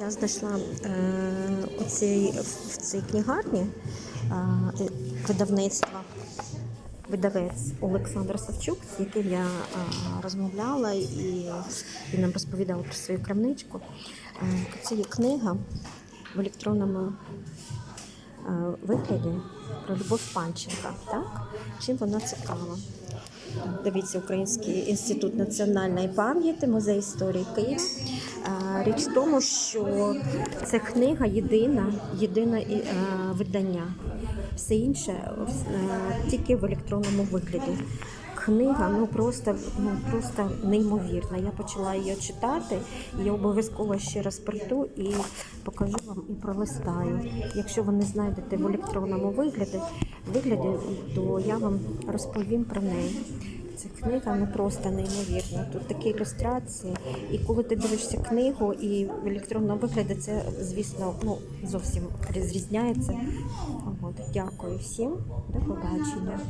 Я знайшла е, оцей, в цій книгарні е, видавництва. Видавець Олександр Савчук, з яким я е, розмовляла, і він нам розповідав про свою крамничку. Е, це є книга в електронному е, вигляді про Любов Панченка. Так? Чим вона цікава? Дивіться, Український інститут національної пам'яті, музей історії Києва. Річ в тому, що ця книга єдина, єдине е, видання. Все інше е, тільки в електронному вигляді. Книга ну просто ну просто неймовірна. Я почала її читати. і Я обов'язково ще раз прийду і покажу вам і пролистаю. Якщо ви не знайдете в електронному вигляді, вигляді, то я вам розповім про неї. Ця книга ну просто неймовірна. Тут такі ілюстрації. І коли ти дивишся книгу і в електронному вигляді, це звісно ну зовсім розрізняється. От, дякую всім, до побачення.